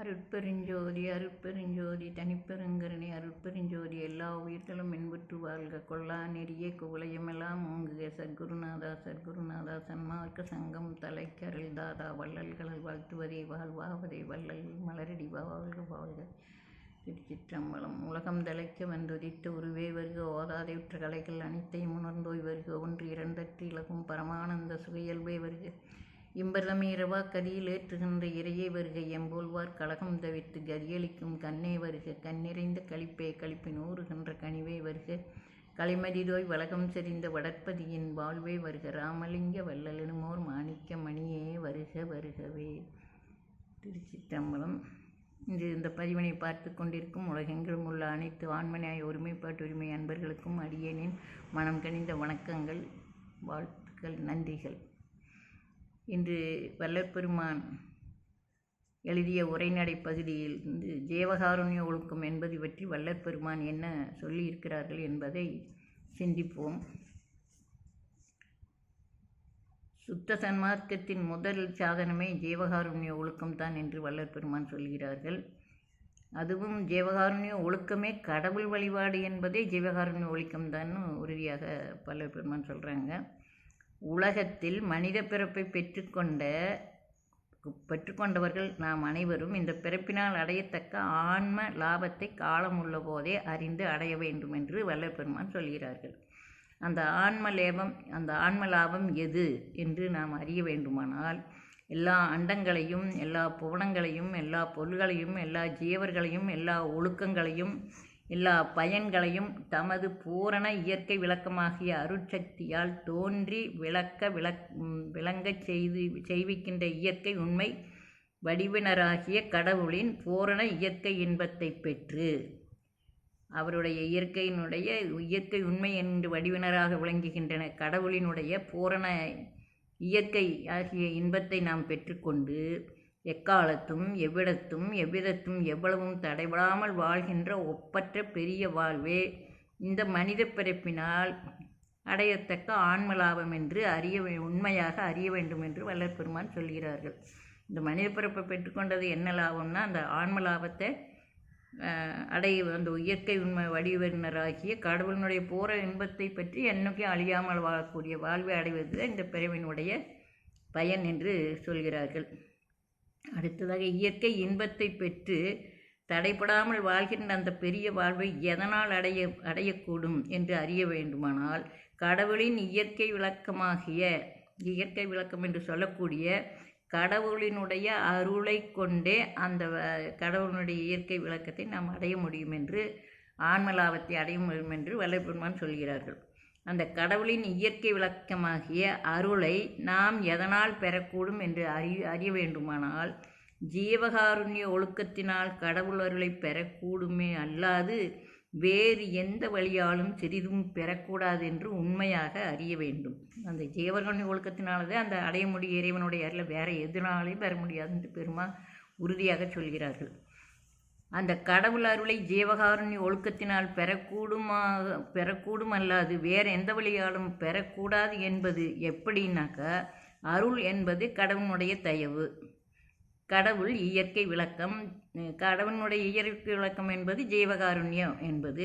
அருட்பெருஞ்சோதி அருட்பெருஞ்சோதி தனிப்பெருங்கருணை அருட்பெருஞ்சோதி எல்லா உயிர்களும் இன்புற்று வாழ்க கொள்ளா நெறிய குவளையமெல்லாம் ஓங்குக. சத்குருநாதா சத்குருநாதா சன்மார்க்க சங்கம் தலைக்கருள் தாதா வள்ளல்களை வாழ்த்துவதே வாழ்வாவதே வள்ளல் மலரடி வாழ்க வாழ்க. திருச்சிற்றம்பலம். உலகம் தலைக்க வந்துதித்த உருவே வருக. ஓதாதை உற்ற கலைகள் அனைத்தையும் உணர்ந்தோய் வருக. ஒன்று இரண்டற்று இலகும் பரமானந்த சுகையல்வே வருக. இம்பரமீரவா கதியில் ஏற்றுகின்ற இறையே வருக எம்போல்வார் கலகம் தவிர்த்து கதியளிக்கும் கண்ணே வருக. கண்ணிறைந்த களிப்பே களிப்பின் ஊறுகின்ற கனிவே வருக. களிமதிதோய் வலகம் செறிந்த வடற்பதியின் வாழ்வே வருக. ராமலிங்க வல்லலினுமோர் மாணிக்க மணியே வருக வருகவே. திருச்சிற்றம்பலம். இன்று இந்த பதிவினை பார்த்து கொண்டிருக்கும் உலகெங்கிலும் உள்ள அனைத்து ஆண்மனாய் ஒருமைப்பாட்டு உரிமை அன்பர்களுக்கும் அடியேனின் மனம் கனிந்த வணக்கங்கள் வாழ்த்துக்கள் நன்றிகள். இன்று வல்லற்பெருமான் எழுதிய உரைநடை பகுதியில் இருந்து ஜீவகாருண்ய ஒழுக்கம் என்பது பற்றி வல்லற்பெருமான் என்ன சொல்லியிருக்கிறார்கள் என்பதை சிந்திப்போம். சுத்த சன்மார்க்கத்தின் முதல் சாதனமே ஜீவகாருண்ய ஒழுக்கம்தான் என்று வல்லற்பெருமான் பெருமான் சொல்கிறார்கள். அதுவும் ஜீவகாருண்ய ஒழுக்கமே கடவுள் வழிபாடு என்பதே ஜீவகாருண்ய ஒழுக்கம்தான் உறுதியாக வள்ளல் பெருமான் சொல்கிறாங்க உலகத்தில் மனித பிறப்பை பெற்றுக்கொண்ட பெற்றுக்கொண்டவர்கள் நாம் அனைவரும் இந்த பிறப்பினால் அடையத்தக்க ஆன்ம லாபத்தை காலம் உள்ள போதே அறிந்து அடைய வேண்டும் என்று வல்லப்பெருமான் சொல்கிறார்கள். அந்த ஆன்ம லேபம் அந்த ஆன்ம லாபம் எது என்று நாம் அறிய வேண்டுமானால் எல்லா அண்டங்களையும் எல்லா புவனங்களையும் எல்லா பொருள்களையும் எல்லா ஜீவர்களையும் எல்லா ஒழுக்கங்களையும் எல்லா பயன்களையும் தமது பூரண இயற்கை விளக்கமாகிய அருட்சக்தியால் தோன்றி விளக்க விளக் விளங்கச் செய்து செய்விக்கின்ற இயற்கை உண்மை வடிவினராகிய கடவுளின் பூரண இயற்கை இன்பத்தை பெற்று அவருடைய இயற்கையினுடைய இயற்கை உண்மை என்று வடிவினராக விளங்குகின்றன. கடவுளினுடைய பூரண இயற்கை ஆகிய இன்பத்தை நாம் பெற்றுக்கொண்டு எக்காலத்தும் எவ்விடத்தும் எவ்விதத்தும் எவ்வளவும் தடைபடாமல் வாழ்கின்ற ஒப்பற்ற பெரிய வாழ்வே இந்த மனித பிறப்பினால் அடையத்தக்க ஆன்ம லாபம் என்று அறிய உண்மையாக அறிய வேண்டும் என்று வல்லற் பெருமான் சொல்கிறார்கள். இந்த மனித பிறப்பை பெற்றுக்கொண்டது என்ன லாபம்னா அந்த ஆன்ம லாபத்தை அடைய அந்த இயற்கை உண்மை வடிவினராகிய கடவுளினுடைய போற இன்பத்தை பற்றி என்னைக்கும் அழியாமல் வாழக்கூடிய வாழ்வை அடைவது இந்த பிறவினுடைய பயன் என்று சொல்கிறார்கள். அடுத்ததாக இயற்கை இன்பத்தை பெற்று தடைப்படாமல் வாழ்கின்ற அந்த பெரிய வாழ்வை எதனால் அடைய அடையக்கூடும் என்று அறிய வேண்டுமானால் கடவுளின் இயற்கை விளக்கமாகிய இயற்கை விளக்கம் என்று சொல்லக்கூடிய கடவுளினுடைய அருளை கொண்டே அந்த கடவுளினுடைய இயற்கை விளக்கத்தை நாம் அடைய முடியும் என்று ஆன்மலாபத்தை அடைய முடியும் என்று வல்லபெருமான் சொல்கிறார்கள். அந்த கடவுளின் இயற்கை விளக்கமாகிய அருளை நாம் எதனால் பெறக்கூடும் என்று அறி அறிய வேண்டுமானால் ஜீவகாருண்ய ஒழுக்கத்தினால் கடவுள் அருளை பெறக்கூடுமே அல்லாது வேறு எந்த வழியாலும் சிறிதும் பெறக்கூடாது என்று உண்மையாக அறிய வேண்டும். அந்த ஜீவகாருண்ய ஒழுக்கத்தினாலதே அந்த அடைய முடிய இறைவனுடைய அருளை வேறு எதுனாலையும் பெற முடியாது என்று பெருமா உறுதியாக சொல்கிறார்கள். அந்த கடவுள் அருளை ஜீவகாருண்ய ஒழுக்கத்தினால் பெறக்கூடுமாக பெறக்கூடும் அல்லாது வேறு எந்த வழியாலும் பெறக்கூடாது என்பது எப்படின்னாக்கா அருள் என்பது கடவுளுடைய தயவு. கடவுள் இயற்கை விளக்கம் கடவுளுடைய இயற்கை விளக்கம் என்பது ஜீவகாருண்யம் என்பது.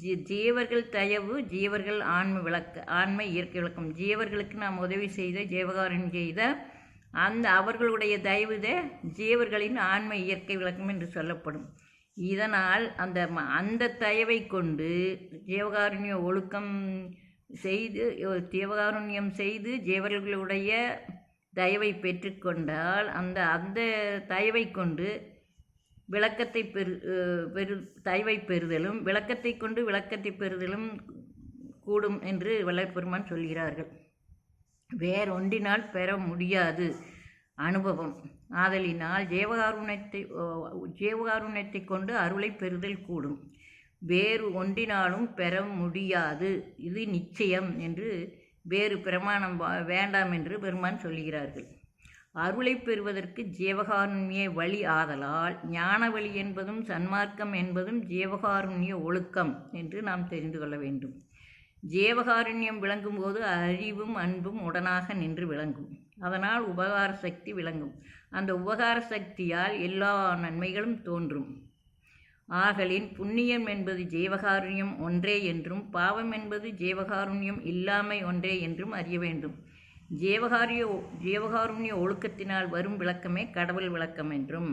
ஜீ ஜீவர்கள் தயவு ஜீவர்கள் ஆன்ம விளக்க ஆன்ம இயற்கை விளக்கம். ஜீவர்களுக்கு நாம் உதவி செய்த ஜீவகாருண்யம் செய்த அந்த அவர்களுடைய தயவுதே ஜீவர்களின் ஆன்ம இயற்கை விளக்கம் என்று சொல்லப்படும். இதனால் அந்த அந்த தயவை கொண்டு ஜீவகாருண்ய ஒழுக்கம் செய்து ஜீவகாருண்யம் செய்து ஜீவர்களுடைய தயவை பெற்றுக்கொண்டால் அந்த அந்த தயவை கொண்டு விளக்கத்தை பெரு பெரு தயவை பெறுதலும் விளக்கத்தை கொண்டு விளக்கத்தை பெறுதலும் கூடும் என்று வல்லற்பெருமான் சொல்கிறார்கள். வேறொன்றினால் பெற முடியாது. அனுபவம். ஆதலினால் ஜீவகாருண்யத்தை ஜீவகாருண்யத்தை கொண்டு அருளை பெறுதல் கூடும். வேறு ஒன்றினாலும் பெற முடியாது. இது நிச்சயம் என்று வேறு பிரமாணம் வேண்டாம் என்று பெருமான் சொல்கிறார்கள் அருளை பெறுவதற்கு ஜீவகாருண்ய வழி ஆதலால் ஞான வழி என்பதும் சன்மார்க்கம் என்பதும் ஜீவகாருண்ய ஒழுக்கம் என்று நாம் தெரிந்து கொள்ள வேண்டும். ஜீவகாருண்யம் விளங்கும்போது அறிவும் அன்பும் உடனாக நின்று விளங்கும். அதனால் உபகார சக்தி விளங்கும். அந்த உபகார சக்தியால் எல்லா நன்மைகளும் தோன்றும். ஆகலின் புண்ணியம் என்பது ஜீவகாருண்யம் ஒன்றே என்றும் பாவம் என்பது ஜீவகாருண்யம் இல்லாமை ஒன்றே என்றும் அறிய வேண்டும். ஜீவகாரிய ஜீவகாருண்ய ஒழுக்கத்தினால் வரும் விளக்கமே கடவுள் விளக்கம் என்றும்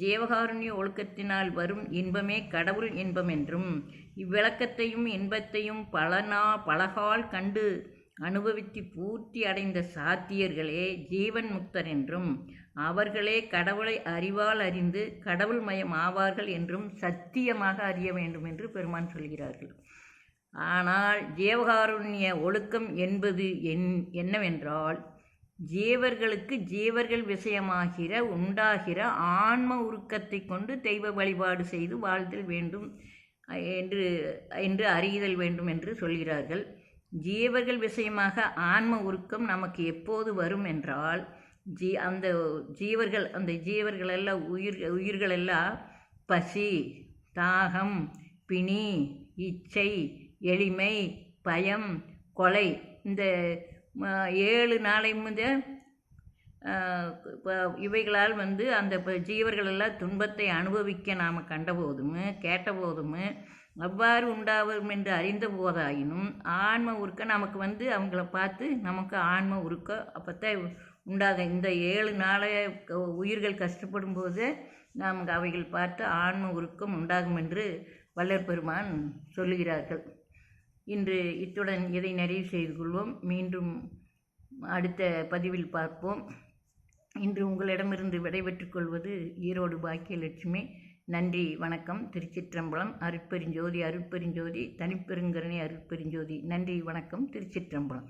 ஜீவகாருண்ய ஒழுக்கத்தினால் வரும் இன்பமே கடவுள் இன்பம் என்றும் இவ்விளக்கத்தையும் இன்பத்தையும் பலனா பலகால் கண்டு அனுபவித்து பூர்த்தி அடைந்த சாத்தியர்களே ஜீவன் முக்தர் என்றும் அவர்களே கடவுளை அறிவால் அறிந்து கடவுள் மயம் ஆவார்கள் என்றும் சத்தியமாக அறிய வேண்டும் என்று பெருமான் சொல்கிறார்கள். ஆனால் ஜீவகாருண்ய ஒழுக்கம் என்பது என் என்னவென்றால் ஜீவர்களுக்கு ஜீவர்கள் விஷயமாகிற உண்டாகிற ஆன்ம உருக்கத்தை கொண்டு தெய்வ வழிபாடு செய்து வாழ்தல் வேண்டும் என்று என்று அறிதல் வேண்டும் என்று சொல்கிறார்கள். ஜீவர்கள் விஷயமாக ஆன்ம உருக்கம் நமக்கு எப்போது வரும் என்றால் ஜீ அந்த ஜீவர்கள் அந்த ஜீவர்கள் எல்லாம் உயிர் உயிர்களெல்லாம் பசி தாகம் பிணி இச்சை எளிமை பயம் கொலை இந்த ஏழு நாளை முதல் இவைகளால் வந்து அந்த ஜீவர்களெல்லாம் துன்பத்தை அனுபவிக்க நாம் கண்டபோதும் கேட்டபோதும் அவ்வாறு உண்டாகும் என்று அறிந்த போதாயினும் ஆன்ம உருக்க நமக்கு வந்து அவங்கள பார்த்து நமக்கு ஆன்ம உருக்க அப்போத்தான் உண்டாக இந்த ஏழு நாளே உயிர்கள் கஷ்டப்படும் போது நமக்கு அவைகள் பார்த்து ஆன்ம உருக்கம் உண்டாகும் என்று வல்லர் பெருமான் சொல்லுகிறார்கள். இன்று இத்துடன் இதை நிறைவு செய்து கொள்வோம். மீண்டும் அடுத்த பதிவில் பார்ப்போம். இன்று உங்களிடமிருந்து விடைபெற்றுக் கொள்வது ஈரோடு பாக்கியலட்சுமி. நன்றி வணக்கம். திருச்சிற்றம்பலம் அருட்பெருஞ்சோதி அருட்பெருஞ்சோதி தனிப்பெருங்கரணி அருட்பெருஞ்சோதி. நன்றி வணக்கம். திருச்சிற்றம்பலம்.